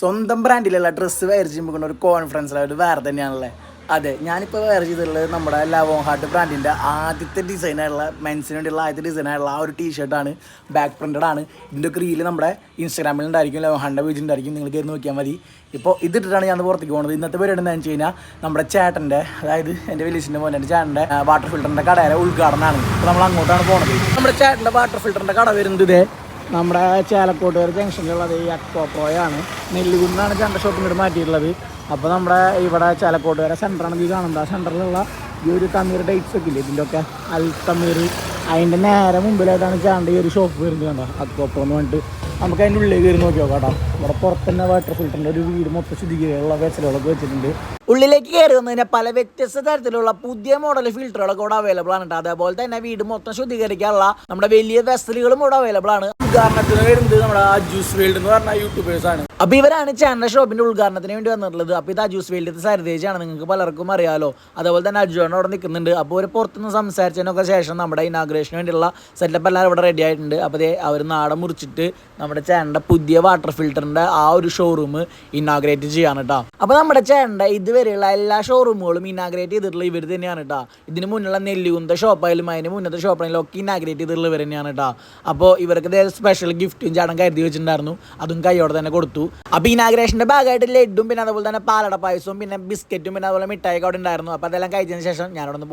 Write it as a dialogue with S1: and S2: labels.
S1: സ്വന്തം ബ്രാൻഡിലുള്ള dress wear ചെയ്യുമ്പോൾ ഒരു കോൺഫിഡൻസിലായിട്ട് വേറെ തന്നെയാണല്ലേ? അതെ ഞാനിപ്പോൾ വെയർ ചെയ്തിട്ടുള്ളത് നമ്മുടെ ലവോൺ ഹാർട്ട് ബ്രാൻഡിന്റെ ആദ്യത്തെ ഡിസൈനായുള്ള മെൻസിന് വേണ്ടിയുള്ള ആദ്യത്തെ ഡിസൈനായുള്ള ആ ഒരു ടീഷർട്ടാണ് ബാക്ക് പ്രിന്റഡ് ആണ്. ഇതിന്റെ റീൽ നമ്മുടെ ഇൻസ്റ്റാഗ്രാമിൽ ഉണ്ടായിരിക്കും ലവോൺ ഹാർട്ടിന്റെ പേജ് ഉണ്ടായിരിക്കും നിങ്ങൾക്ക് കയറി നോക്കിയാൽ മതി. ഇപ്പോൾ ഇതിട്ടിട്ടാണ് ഞാൻ പുറത്തേക്ക് പോകുന്നത് ഇന്നത്തെ പരിപാടി എന്താണെന്ന് വെച്ച് കഴിഞ്ഞാൽ നമ്മുടെ ചേട്ടന്റെ അതായത് എന്റെ വലിയച്ഛന്റെ മോൻ എന്റെ ചേട്ടന്റെ വാട്ടർ ഫിൽറ്ററിന്റെ കടയുടെ ഉദ്ഘാടനമാണ്. അപ്പോൾ നമ്മൾ അങ്ങോട്ടാണ് പോകുന്നത് നമ്മുടെ ചേട്ടന്റെ വാട്ടർ ഫിൽറ്ററിന്റെ കട വരുന്നത് നമ്മുടെ ചേലക്കോട്ടുകാർ ജംഗ്ഷനിലുള്ളത് ഈ അക്വാപ്രോയാണ്. നെല്ലികുന്നാണ് ചണ്ട ഷോപ്പിൽ നിന്ന് മാറ്റിയിട്ടുള്ളത്. അപ്പോൾ നമ്മുടെ ഇവിടെ ചേലക്കോട്ടുകാരെ സെന്ററാണ് ഈ കാണുന്നത്. ആ സെന്ററിലുള്ള ഈ ഒരു തമീർ ഡേറ്റ്സ് ഒക്കെ ഇല്ലേ ഇതിന്റെയൊക്കെ അൽ തമീർ അതിന്റെ നേരെ മുമ്പിലായിട്ടാണ് ചാണ്ട ഈ ഒരു ഷോപ്പ് വരുന്നത് കണ്ടോ? അക്വാപ്രോ എന്ന് പറഞ്ഞിട്ട്. നമുക്ക് അതിന്റെ ഉള്ളിൽ കയറി നോക്കി നോക്കാം കേട്ടോ. ഇവിടെ പുറത്തുതന്നെ വാട്ടർ ഫിൽറ്ററിന്റെ ഒരു വീട് മൊത്തം ശുദ്ധീകരിക്കാനുള്ള വെച്ചലുകളൊക്കെ വെച്ചിട്ടുണ്ട്. ഉള്ളിലേക്ക് കയറി പല വ്യത്യസ്ത തരത്തിലുള്ള പുതിയ മോഡൽ ഫിൽറ്ററുകളൊക്കെ ഇവിടെ അവൈലബിൾ ആണ് കേട്ടോ അതേപോലെ തന്നെ വീട് മൊത്തം ശുദ്ധീകരിക്കാനുള്ള നമ്മുടെ വലിയ വെസലുകളും ഇവിടെ അവൈലബിൾ ആണ്. ഉദ്ഘാടനത്തിന് വരുന്നത് നമ്മുടെ അജൂസ് വേൾഡ് എന്ന് പറഞ്ഞ യൂട്യൂബേഴ്സ് ആണ്. അപ്പൊ ഇവരാണ് ചാനൽ ഷോപ്പിന്റെ ഉദ്ഘാടനത്തിന് വേണ്ടി വന്നിട്ടുള്ളത്. അപ്പൊ ഇത് അജൂസ് വേൾഡിന്റെ സരിതേജാണ് നിങ്ങൾക്ക് പലർക്കും അറിയാലോ. അതേപോലെ തന്നെ അജുവാണ് അവിടെ നിൽക്കുന്നുണ്ട്. അപ്പോൾ ഒരു പുറത്തുനിന്ന് സംസാരിച്ചതിനൊക്കെ ശേഷം നമ്മുടെ ഇനാഗ്രേഷന് വേണ്ടിയുള്ള സെറ്റപ്പ് എല്ലാം ഇവിടെ റെഡി ആയിട്ടുണ്ട്. അപ്പോൾ ദേ അവർ നാടൻ മുറിച്ചിട്ട് നമ്മുടെ ചേട്ടന്റെ പുതിയ വാട്ടർ ഫിൽറ്ററിന്റെ ആ ഒരു ഷോറൂം ഇനാഗ്രേറ്റ് ചെയ്യാണ് കേട്ടോ അപ്പോൾ നമ്മുടെ ചേട്ടന്റെ ഇതുവരെയുള്ള എല്ലാ ഷോറൂമുകളും ഇനാഗ്രേറ്റ് ചെയ്തിട്ടുള്ള ഇവർ തന്നെയാണ് കേട്ടോ ഇതിന് മുന്നുള്ള നെല്ലികുന്ത ഷോപ്പായാലും അതിന് മുന്നത്തെ ഷോപ്പായാലും ഒക്കെ ഇനാഗ്രേറ്റ് ചെയ്തിട്ടുള്ള ഇവർ തന്നെയാണ് കേട്ടോ അപ്പോൾ ഇവർക്ക് സ്പെഷ്യൽ ഗിഫ്റ്റും ചടങ്ങ് കരുതി വെച്ചിട്ടുണ്ടായിരുന്നു. അതും കൈയോടെ തന്നെ കൊടുത്തു. അപ്പോൾ ഇനാഗ്രേഷന്റെ ഭാഗമായിട്ട് ലഡ്ഡും പിന്നെ അതുപോലെ തന്നെ പാലട പായസവും പിന്നെ ബിസ്ക്കറ്റും പിന്നെ അതുപോലെ മിഠായി ഒക്കെ അവിടെ ഉണ്ടായിരുന്നു. അപ്പോൾ അതെല്ലാം കഴിച്ചതിന് ശേഷം ഞാനവിടെ നിന്ന്